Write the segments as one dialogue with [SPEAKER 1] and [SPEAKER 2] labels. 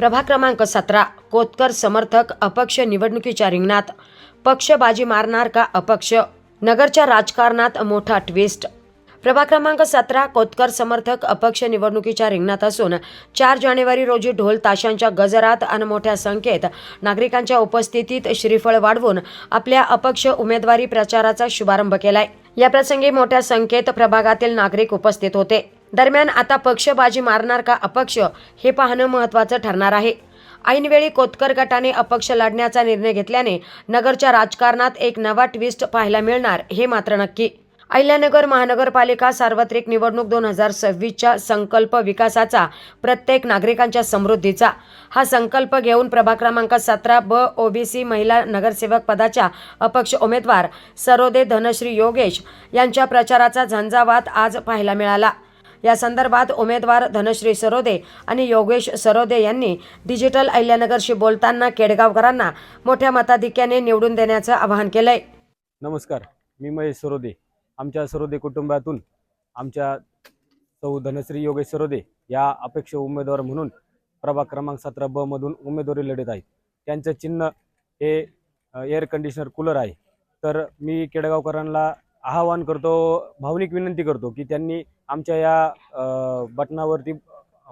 [SPEAKER 1] प्रभाग क्रमांक सतरा कोतकर समर्थक अपक्ष निवडणुकीच्या रिंगणात. पक्षबाजी मारणार का अपक्ष? नगरच्या राजकारणात मोठा ट्विस्ट प्रभाग क्रमांक सतरा कोतकर समर्थक अपक्ष निवडणुकीच्या रिंगणात असून चार जानेवारी रोजी ढोल ताशांच्या गजरात आणि मोठ्या संख्येत नागरिकांच्या उपस्थितीत श्रीफळ वाढवून आपल्या अपक्ष उमेदवारी प्रचाराचा शुभारंभ केलाय. या प्रसंगी मोठ्या संख्येत प्रभागातील नागरिक उपस्थित होते. दरम्यान आता पक्षबाजी मारणार का अपक्ष हे पाहणं महत्त्वाचं ठरणार आहे. ऐनवेळी कोतकर गटाने अपक्ष लढण्याचा निर्णय घेतल्याने नगरच्या राजकारणात एक नवा ट्विस्ट पाहायला मिळणार हे मात्र नक्की. अहिल्यानगर महानगरपालिका सार्वत्रिक निवडणूक दोन हजार सव्वीसच्या संकल्प विकासाचा प्रत्येक नागरिकांच्या समृद्धीचा. हा संकल्प घेऊन प्रभाग क्रमांक सतरा ब ओबीसी महिला नगरसेवक पदाच्या अपक्ष उमेदवार सरोदे धनश्री योगेश यांच्या प्रचाराचा झंझावात आज पाहायला मिळाला. या संदर्भात उमेदवार धनश्री सरोदे आणि योगेश सरोदे यांनी डिजिटल अहिल्यानगरशी बोलताना केडगावकरांना मोठ्या मताधिक्याने निवडून देण्याचं आवाहन केलंय.
[SPEAKER 2] नमस्कार मी महेश सरोदे. आमच्या सरोदे कुटुंबातून आमच्या सौ धनश्री योगेश सरोदे या अपेक्ष उमेदवार म्हणून प्रभाग क्रमांक सतरा ब मधून उमेदवारी लढत आहेत. त्यांचं चिन्ह हे एअर कंडिशनर कूलर आहे. तर मी केडगावकरांना आवाहन करतो भावनिक विनंती करतो की त्यांनी आमच्या या बटनावरती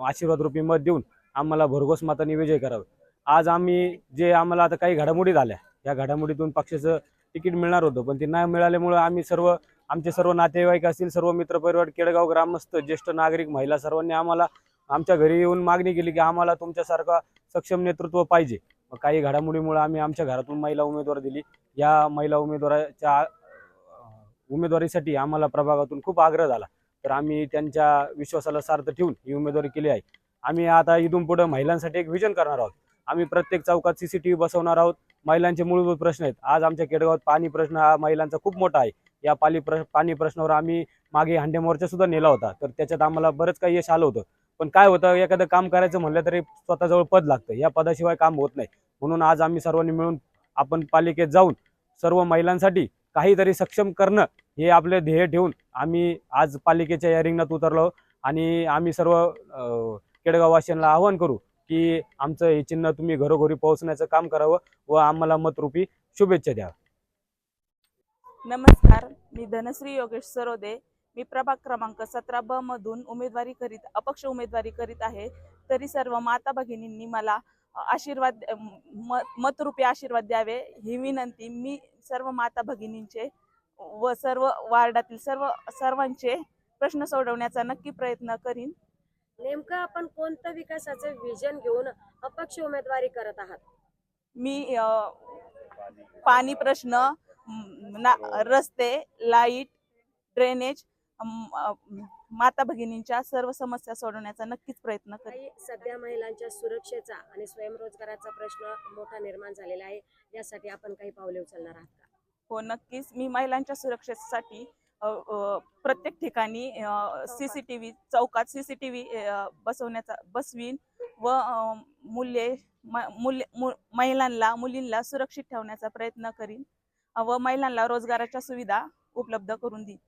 [SPEAKER 2] आशीर्वाद रूपी मत देऊन आम्हाला भरघोस मताने विजय करावे. आज आम्ही जे आम्हाला आता काही घडामोडी झाल्या या घडामोडीतून पक्षाचं तिकीट मिळणार होतं पण ते नाही मिळाल्यामुळं आम्ही सर्व आमचे सर्व नातेवाईक असतील सर्व मित्रपरिवार केडगाव ग्रामस्थ ज्येष्ठ नागरिक महिला सर्वांनी आम्हाला आमच्या घरी येऊन मागणी केली की आम्हाला तुमच्यासारखा सक्षम नेतृत्व पाहिजे. मग काही घडामोडीमुळे आम्ही आमच्या घरातून महिला उमेदवार दिली. या महिला उमेदवाराच्या उमेदवारीसाठी आम्हाला प्रभागातून खूप आग्रह झाला. तर आम्ही त्यांच्या विश्वासाला सार्थ ठेवून ही उमेदवारी केली आहे. आम्ही आता इथून पुढे महिलांसाठी एक विजन करणार आहोत. आम्ही प्रत्येक चौकात सीसीटीव्ही बसवणार आहोत. महिलांचे मूलभूत प्रश्न आहेत. आज आमच्या केडगावात पाणी प्रश्न हा महिलांचा खूप मोठा आहे. या पाली प्र पाणी प्रश्नावर आम्ही मागे हंडे मोर्चा सुद्धा नेला होता. तर त्याच्यात आम्हाला बरंच काही यश आलं होतं. पण काय होतं एखादं काम करायचं म्हणलं तरी स्वतःजवळ पद लागतं. या पदाशिवाय काम होत नाही. म्हणून आज आम्ही सर्वांनी मिळून आपण पालिकेत जाऊन सर्व महिलांसाठी काहीतरी सक्षम करणं हे आपले ध्येय ठेवून आम्ही आज पालिकेच्या या रिंगणात उतरलो आणि आम्ही सर्व केडगाववासियांना आवाहन करू की आमचं हे चिन्ह तुम्ही घरोघरी पोहोचण्याचं काम करावं व आम्हाला मतरूपी शुभेच्छा द्या
[SPEAKER 3] नमस्कार मी धनश्री योगेश सरोदे. मी प्रभाग क्रमांक सतरा ब मधून उमेदवारी करीत अपक्ष उमेदवारी करीत आहे. तरी सर्व माता भगिनींनी मला आशीर्वाद म मतरूपी आशीर्वाद द्यावे ही विनंती. मी सर्व माता भगिनींचे व सर्व वार्डातील सर्व सर्वांचे प्रश्न सोडवण्याचा नक्की प्रयत्न करीन.
[SPEAKER 4] नेमकं आपण कोणतं विकासाचं विजन घेऊन अपक्ष उमेदवारी करत आहात?
[SPEAKER 3] मी अ, पाणी प्रश्न रस्ते लाइट ड्रेनेज माता भगिनींच्या सर्व समस्या सोडवण्याचा नक्कीच प्रयत्न करेन.
[SPEAKER 4] काही सध्या महिलांच्या सुरक्षेचा आणि स्वयंरोजगाराचा प्रश्न मोठा निर्माण झालेला आहे. यासाठी आपण काही पावले उचलणार आहात का?
[SPEAKER 3] हो नक्कीच. मी महिलांच्या सुरक्षेसाठी प्रत्येक ठिकाणी सी सी टी व्ही चौकात सी सी टी व्ही बसवण्याचा बसवीन व अ, मूल्ये म- मूल्य मु- महिलांना मुलींना सुरक्षित ठेवण्याचा प्रयत्न करीन. व महिलांना रोजगाराच्या सुविधा उपलब्ध करून देईन